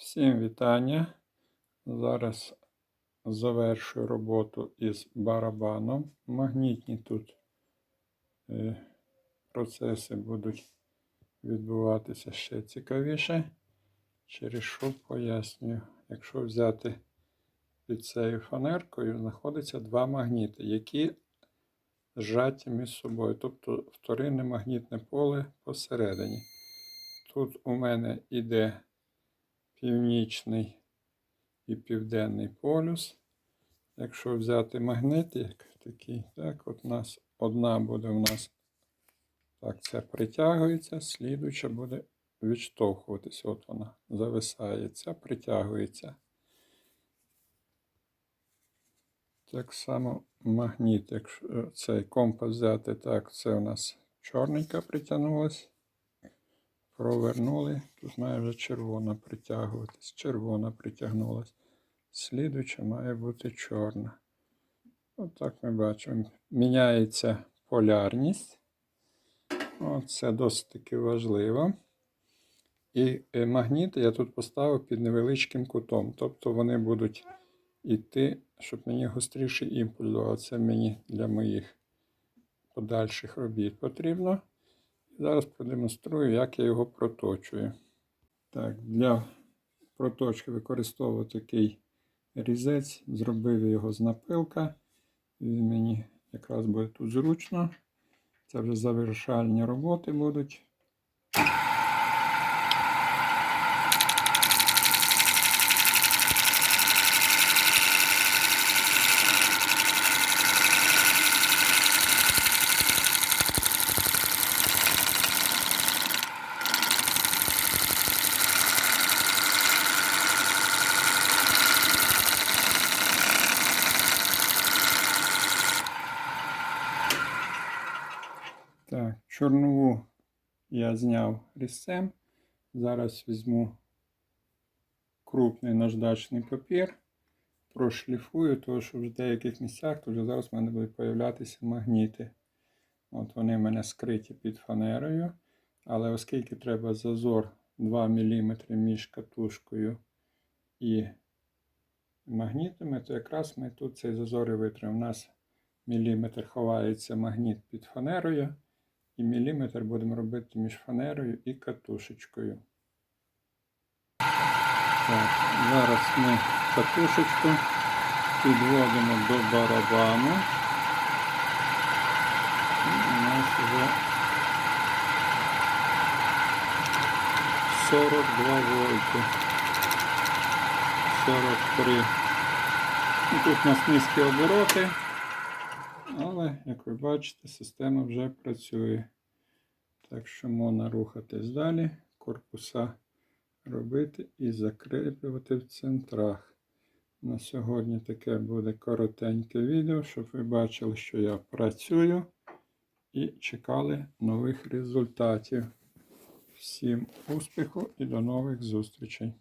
Всім вітання. Зараз завершую роботу із барабаном. Магнітні тут е, процеси будуть відбуватися ще цікавіше. Через що пояснюю. Якщо взяти під цією фанеркою, знаходиться два магніти, які зжаті між собою, тобто вторинне магнітне поле посередині. Тут у мене іде північний і південний полюс. Якщо взяти магнит, як такий, так, от нас одна буде у нас так, це притягується, слідуча буде відштовхуватися. От вона зависає, ця притягується. Так само магніт, якщо е, цей компас взяти, так, це у нас чорненька притягнулась провернули. Тут має вже червона притягуватись. Червона притягнулась. Слідуча має бути чорна. Отак ми бачимо. Міняється полярність. Це досить таки важливо. І е, магніти я тут поставив під невеличким кутом. Тобто вони будуть йти, щоб мені гостріший імпульс давав. Це мені для моїх подальших робіт потрібно. Зараз продемонструю, як я його проточую. Так, Для проточки використовую такий різець, зробив його з напилка. Він мені якраз буде тут зручно. Це вже завершальні роботи будуть. Так, чорнову я зняв різцем. Зараз візьму крупний наждачний папір, прошліфую, тому що в деяких місцях тут зараз в мене будуть з'являтися магніти. От Вони в мене скриті під фанерою. Але оскільки треба зазор 2 мм між катушкою і магнітами, то якраз ми тут цей зазор і витримаємо. У нас міліметр ховається магніт під фанерою. І міліметр будемо робити між фанерою і катушечкою. Так, Зараз ми катушечку підводимо до барабану. І у нас вже 42 вольти. 43. І тут у нас низькі обороти. Але, як ви бачите, система вже працює. Так що можна рухатись далі, корпуса робити і закріплювати в центрах. На сьогодні таке буде коротеньке відео, щоб ви бачили, що я працюю і чекали нових результатів. Всім успіху і до нових зустрічей!